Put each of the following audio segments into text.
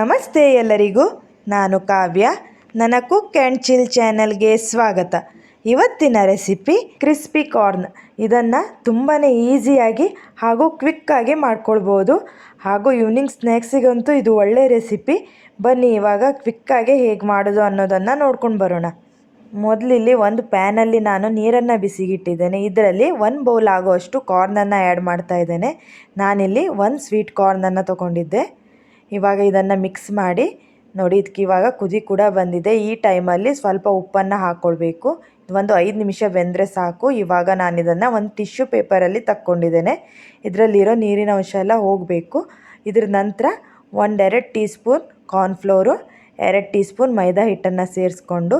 ನಮಸ್ತೆ ಎಲ್ಲರಿಗೂ. ನಾನು ಕಾವ್ಯ. ನನ್ನ ಕುಕ್ ಆ್ಯಂಡ್ ಚಿಲ್ ಚಾನಲ್ಗೆ ಸ್ವಾಗತ. ಇವತ್ತಿನ ರೆಸಿಪಿ ಕ್ರಿಸ್ಪಿ ಕಾರ್ನ್. ಇದನ್ನು ತುಂಬಾ ಈಸಿಯಾಗಿ ಹಾಗೂ ಕ್ವಿಕ್ಕಾಗಿ ಮಾಡ್ಕೊಳ್ಬೋದು. ಹಾಗೂ ಈವ್ನಿಂಗ್ ಸ್ನ್ಯಾಕ್ಸಿಗಂತೂ ಇದು ಒಳ್ಳೆಯ ರೆಸಿಪಿ. ಬನ್ನಿ ಇವಾಗ ಕ್ವಿಕ್ಕಾಗಿ ಹೇಗೆ ಮಾಡೋದು ಅನ್ನೋದನ್ನು ನೋಡ್ಕೊಂಡು ಬರೋಣ. ಮೊದಲಿಲ್ಲಿ ಒಂದು ಪ್ಯಾನಲ್ಲಿ ನಾನು ನೀರನ್ನು ಬಿಸಿಗಿಟ್ಟಿದ್ದೇನೆ. ಇದರಲ್ಲಿ ಒಂದು ಬೌಲ್ ಆಗುವಷ್ಟು ಕಾರ್ನನ್ನು ಆ್ಯಡ್ ಮಾಡ್ತಾ ಇದ್ದೇನೆ. ನಾನಿಲ್ಲಿ ಒಂದು ಸ್ವೀಟ್ ಕಾರ್ನನ್ನು ತೊಗೊಂಡಿದ್ದೆ. ಇವಾಗ ಇದನ್ನು ಮಿಕ್ಸ್ ಮಾಡಿ ನೋಡಿ ಇದಕ್ಕೆ ಇವಾಗ ಕುದಿ ಕೂಡ ಬಂದಿದೆ. ಈ ಟೈಮಲ್ಲಿ ಸ್ವಲ್ಪ ಉಪ್ಪನ್ನು ಹಾಕ್ಕೊಳ್ಬೇಕು ಒಂದು ಐದು ನಿಮಿಷ ಬೆಂದರೆ ಸಾಕು. ಇವಾಗ ನಾನು ಇದನ್ನು ಒಂದು ಟಿಶ್ಯೂ ಪೇಪರಲ್ಲಿ ತಕ್ಕೊಂಡಿದ್ದೇನೆ. ಇದರಲ್ಲಿರೋ ನೀರಿನ ಅಂಶ ಎಲ್ಲ ಹೋಗಬೇಕು. ಇದ್ರ ನಂತರ ಒಂದೆರಡು ಟೀ ಸ್ಪೂನ್ ಕಾರ್ನ್ಫ್ಲೋರು ಎರಡು ಟೀ ಸ್ಪೂನ್ ಮೈದಾ ಹಿಟ್ಟನ್ನು ಸೇರಿಸ್ಕೊಂಡು,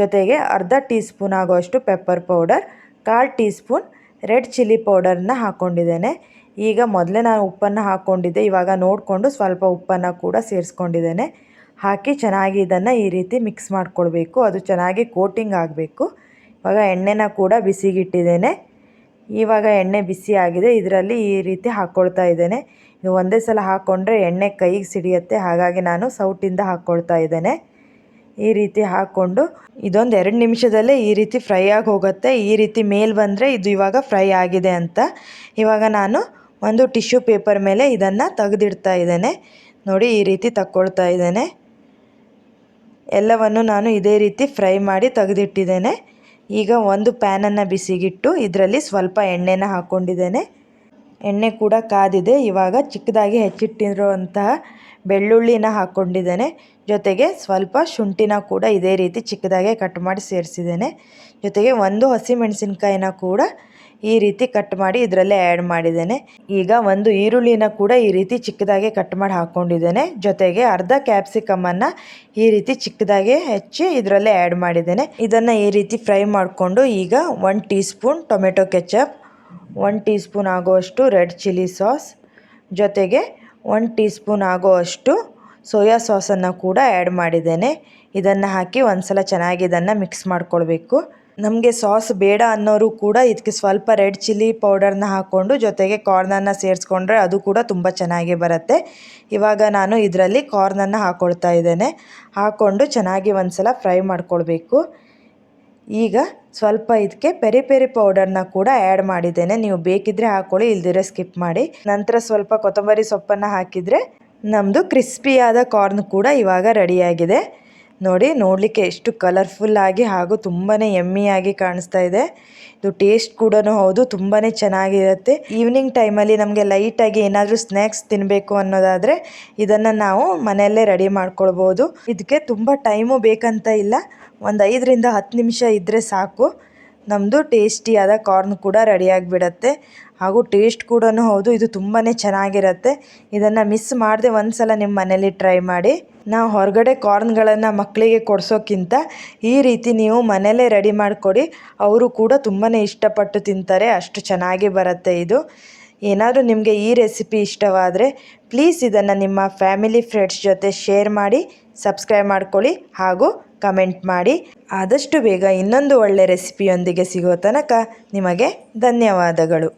ಜೊತೆಗೆ ಅರ್ಧ ಟೀ ಸ್ಪೂನ್ ಆಗುವಷ್ಟು ಪೆಪ್ಪರ್ ಪೌಡರ್ ಕಾಲು ಟೀ ಸ್ಪೂನ್ ರೆಡ್ ಚಿಲ್ಲಿ ಪೌಡರನ್ನ ಹಾಕ್ಕೊಂಡಿದ್ದೇನೆ ಈಗ ಮೊದಲೇ ನಾನು ಉಪ್ಪನ್ನು ಹಾಕ್ಕೊಂಡಿದ್ದೆ, ಇವಾಗ ನೋಡಿಕೊಂಡು ಸ್ವಲ್ಪ ಉಪ್ಪನ್ನು ಕೂಡ ಸೇರಿಸ್ಕೊಂಡಿದ್ದೇನೆ. ಹಾಕಿ ಚೆನ್ನಾಗಿ ಇದನ್ನು ಈ ರೀತಿ ಮಿಕ್ಸ್ ಮಾಡಿಕೊಳ್ಬೇಕು. ಅದು ಚೆನ್ನಾಗಿ ಕೋಟಿಂಗ್ ಆಗಬೇಕು. ಇವಾಗ ಎಣ್ಣೆನ ಕೂಡ ಬಿಸಿಗಿಟ್ಟಿದ್ದೇನೆ. ಇವಾಗ ಎಣ್ಣೆ ಬಿಸಿ ಆಗಿದೆ. ಇದರಲ್ಲಿ ಈ ರೀತಿ ಹಾಕ್ಕೊಳ್ತಾ ಇದ್ದೇನೆ. ಇದು ಒಂದೇ ಸಲ ಹಾಕ್ಕೊಂಡ್ರೆ ಎಣ್ಣೆ ಕೈಗೆ ಸಿಡಿಯುತ್ತೆ. ಹಾಗಾಗಿ ನಾನು ಸೌಟಿಂದ ಹಾಕ್ಕೊಳ್ತಾ ಇದ್ದೇನೆ. ಈ ರೀತಿ ಹಾಕ್ಕೊಂಡು ಇದೊಂದು ಎರಡು ನಿಮಿಷದಲ್ಲೇ ಈ ರೀತಿ ಫ್ರೈ ಆಗಿ ಹೋಗುತ್ತೆ. ಈ ರೀತಿ ಮೇಲ್ ಬಂದರೆ ಇದು ಇವಾಗ ಫ್ರೈ ಆಗಿದೆ ಅಂತ. ಇವಾಗ ನಾನು ಒಂದು ಟಿಶ್ಯೂ ಪೇಪರ್ ಮೇಲೆ ಇದನ್ನು ತೆಗೆದಿಡ್ತಾ ಇದ್ದೇನೆ. ನೋಡಿ, ಈ ರೀತಿ ತಕ್ಕೊಳ್ತಾ ಇದ್ದೇನೆ. ಎಲ್ಲವನ್ನು ನಾನು ಇದೇ ರೀತಿ ಫ್ರೈ ಮಾಡಿ ತೆಗೆದಿಟ್ಟಿದ್ದೇನೆ. ಈಗ ಒಂದು ಪ್ಯಾನನ್ನು ಬಿಸಿಗಿಟ್ಟು ಇದರಲ್ಲಿ ಸ್ವಲ್ಪ ಎಣ್ಣೆನ ಹಾಕ್ಕೊಂಡಿದ್ದೇನೆ ಎಣ್ಣೆ ಕೂಡ ಕಾದಿದೆ. ಇವಾಗ ಚಿಕ್ಕದಾಗಿ ಹೆಚ್ಚಿಟ್ಟಿರುವಂತಹ ಬೆಳ್ಳುಳ್ಳಿನ ಹಾಕ್ಕೊಂಡಿದ್ದೇನೆ ಜೊತೆಗೆ ಸ್ವಲ್ಪ ಶುಂಠಿನ ಕೂಡ ಇದೇ ರೀತಿ ಚಿಕ್ಕದಾಗೆ ಕಟ್ ಮಾಡಿ ಸೇರಿಸಿದ್ದೇನೆ. ಜೊತೆಗೆ ಒಂದು ಹಸಿಮೆಣಸಿನ್ಕಾಯಿನ ಕೂಡ ಈ ರೀತಿ ಕಟ್ ಮಾಡಿ ಇದರಲ್ಲೇ ಆ್ಯಡ್ ಮಾಡಿದ್ದೇನೆ. ಈಗ ಒಂದು ಈರುಳ್ಳಿನ ಕೂಡ ಈ ರೀತಿ ಚಿಕ್ಕದಾಗಿ ಕಟ್ ಮಾಡಿ ಹಾಕ್ಕೊಂಡಿದ್ದೇನೆ ಜೊತೆಗೆ ಅರ್ಧ ಕ್ಯಾಪ್ಸಿಕಮನ್ನು ಈ ರೀತಿ ಚಿಕ್ಕದಾಗಿ ಹೆಚ್ಚಿ ಇದರಲ್ಲೇ ಆ್ಯಡ್ ಮಾಡಿದ್ದೇನೆ. ಇದನ್ನು ಈ ರೀತಿ ಫ್ರೈ ಮಾಡಿಕೊಂಡು ಈಗ one teaspoon tomato ketchup one teaspoon ಆಗುವಷ್ಟು ರೆಡ್ ಚಿಲ್ಲಿ ಸಾಸ್ ಜೊತೆಗೆ ಒನ್ ಟೀ ಸ್ಪೂನ್ ಸೋಯಾ ಸಾಸನ್ನು ಕೂಡ ಆ್ಯಡ್ ಮಾಡಿದ್ದೇನೆ. ಇದನ್ನು ಹಾಕಿ ಒಂದು ಸಲ ಚೆನ್ನಾಗಿ ಇದನ್ನು ಮಿಕ್ಸ್ ಮಾಡ್ಕೊಳ್ಬೇಕು. ನಮಗೆ ಸಾಸ್ ಬೇಡ ಅನ್ನೋರು ಕೂಡ ಇದಕ್ಕೆ ಸ್ವಲ್ಪ ರೆಡ್ ಚಿಲ್ಲಿ ಪೌಡರ್ನ ಹಾಕ್ಕೊಂಡು ಜೊತೆಗೆ ಕಾರ್ನನ್ನು ಸೇರಿಸ್ಕೊಂಡ್ರೆ ಅದು ಕೂಡ ತುಂಬ ಚೆನ್ನಾಗಿ ಬರುತ್ತೆ. ಇವಾಗ ನಾನು ಇದರಲ್ಲಿ ಕಾರ್ನನ್ನು ಹಾಕ್ಕೊಳ್ತಾ ಇದ್ದೇನೆ. ಹಾಕ್ಕೊಂಡು ಚೆನ್ನಾಗಿ ಒಂದು ಸಲ ಫ್ರೈ ಮಾಡ್ಕೊಳ್ಬೇಕು. ಈಗ ಸ್ವಲ್ಪ ಇದಕ್ಕೆ ಪೆರಿ ಪೆರಿ ಪೌಡರ್ನ ಕೂಡ ಆ್ಯಡ್ ಮಾಡಿದ್ದೇನೆ. ನೀವು ಬೇಕಿದ್ದರೆ ಹಾಕ್ಕೊಳ್ಳಿ ಇಲ್ದಿರೆ ಸ್ಕಿಪ್ ಮಾಡಿ. ನಂತರ ಸ್ವಲ್ಪ ಕೊತ್ತಂಬರಿ ಸೊಪ್ಪನ್ನು ಹಾಕಿದರೆ ನಮ್ಮದು ಕ್ರಿಸ್ಪಿಯಾದ ಕಾರ್ನ್ ಕೂಡ ಇವಾಗ ರೆಡಿಯಾಗಿದೆ. ನೋಡಿ, ನೋಡಲಿಕ್ಕೆ ಎಷ್ಟು ಕಲರ್ಫುಲ್ಲಾಗಿ ಹಾಗೂ ತುಂಬಾ ಎಮ್ಮಿಯಾಗಿ ಕಾಣಿಸ್ತಾ ಇದೆ. ಇದು ಟೇಸ್ಟ್ ಕೂಡ ಹೌದು ತುಂಬಾ ಚೆನ್ನಾಗಿರುತ್ತೆ. ಈವ್ನಿಂಗ್ ಟೈಮಲ್ಲಿ ನಮಗೆ ಲೈಟಾಗಿ ಏನಾದರೂ ಸ್ನ್ಯಾಕ್ಸ್ ತಿನ್ನಬೇಕು ಅನ್ನೋದಾದರೆ ಇದನ್ನು ನಾವು ಮನೆಯಲ್ಲೇ ರೆಡಿ ಮಾಡ್ಕೊಳ್ಬೋದು. ಇದಕ್ಕೆ ತುಂಬ ಟೈಮು ಬೇಕಂತ ಇಲ್ಲ. ಒಂದು ಐದರಿಂದ ಹತ್ತು ನಿಮಿಷ ಇದ್ದರೆ ಸಾಕು. ನಮ್ಮದು ಟೇಸ್ಟಿಯಾದ ಕಾರ್ನ್ ಕೂಡ ರೆಡಿಯಾಗಿಬಿಡತ್ತೆ ಹಾಗೂ ಟೇಸ್ಟ್ ಕೂಡ ಹೌದು, ಇದು ತುಂಬಾ ಚೆನ್ನಾಗಿರುತ್ತೆ. ಇದನ್ನು ಮಿಸ್ ಮಾಡದೆ ಒಂದು ಸಲ ನಿಮ್ಮ ಮನೇಲಿ ಟ್ರೈ ಮಾಡಿ. ನಾವು ಹೊರಗಡೆ ಕಾರ್ನ್ಗಳನ್ನು ಮಕ್ಕಳಿಗೆ ಕೊಡಿಸೋಕ್ಕಿಂತ ಈ ರೀತಿ ನೀವು ಮನೆಯಲ್ಲೇ ರೆಡಿ ಮಾಡಿಕೊಡಿ. ಅವರು ಕೂಡ ತುಂಬಾ ಇಷ್ಟಪಟ್ಟು ತಿಂತಾರೆ, ಅಷ್ಟು ಚೆನ್ನಾಗಿ ಬರುತ್ತೆ ಇದು. ಏನಾದರೂ ನಿಮಗೆ ಈ ರೆಸಿಪಿ ಇಷ್ಟವಾದರೆ ಪ್ಲೀಸ್ ಇದನ್ನು ನಿಮ್ಮ ಫ್ಯಾಮಿಲಿ ಫ್ರೆಂಡ್ಸ್ ಜೊತೆ ಶೇರ್ ಮಾಡಿ, ಸಬ್ಸ್ಕ್ರೈಬ್ ಮಾಡ್ಕೊಳ್ಳಿ ಹಾಗೂ ಕಮೆಂಟ್ ಮಾಡಿ. ಆದಷ್ಟು ಬೇಗ ಇನ್ನೊಂದು ಒಳ್ಳೆಯ ರೆಸಿಪಿಯೊಂದಿಗೆ ಸಿಗೋ ತನಕ ನಿಮಗೆ ಧನ್ಯವಾದಗಳು.